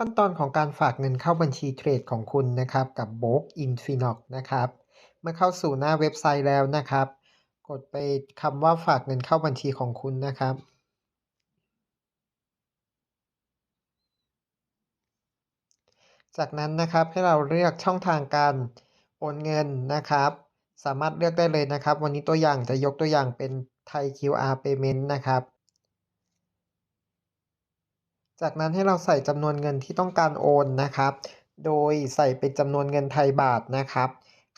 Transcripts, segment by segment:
ขั้นตอนของการฝากเงินเข้าบัญชีเทรดของคุณนะครับกับ b o k Infinok นะครับเมื่อเข้าสู่หน้าเว็บไซต์แล้วนะครับ กดไปคำว่าฝากเงินเข้าบัญชีของคุณนะครับจากนั้นนะครับให้เราเลือกช่องทางการโอนเงินนะครับ สามารถเลือกได้เลยนะครับ วันนี้ตัวอย่างจะยกตัวอย่างเป็นไทย QR Payment นะครับ จากนั้นให้เราใส่จำนวนเงินที่ต้องการโอนนะครับ โดยใส่เป็นจำนวนเงินไทยบาทนะครับ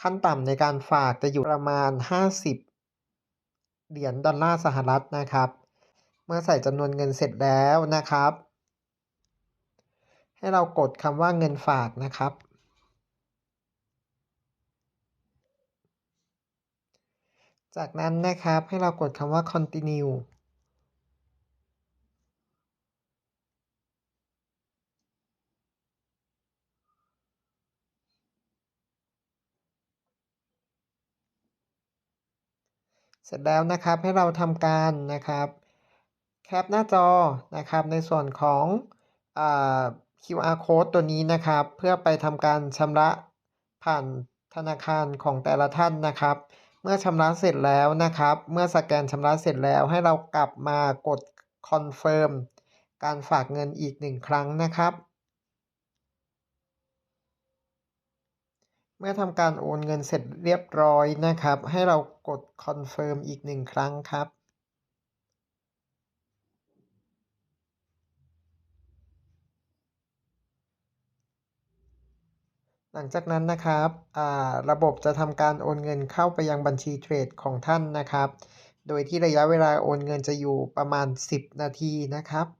ขั้นต่ำในการฝากจะอยู่ประมาณ 50 เหรียญดอลลาร์สหรัฐนะครับ เมื่อใส่จำนวนเงินเสร็จแล้วนะครับ ให้เรากดคำว่าเงินฝากนะครับจากนั้นนะครับให้เรากดคำว่า continue เสร็จแล้วนะครับให้เราทำการนะครับแคปหน้าจอนะครับในส่วนของอ QR code ตัวนี้นะครับ เพื่อไปทำการชำระผ่านธนาคารของแต่ละท่านนะครับ เมื่อชำระเสร็จแล้วนะครับ เมื่อสแกนชำระเสร็จแล้วให้เรากลับมากดคอนเฟิร์มการฝากเงินอีกหนึ่งครั้งนะครับ เมื่อทำการโอนเงินเสร็จเรียบร้อยนะครับ ให้เรากดคอนเฟิร์มอีกหนึ่งครั้งครับ หลังจากนั้นนะครับระบบจะทำการโอนเงินเข้าไปยังบัญชีเทรดของท่านนะครับ โดยที่ระยะเวลาโอนเงินจะอยู่ประมาณ 10 นาทีนะครับ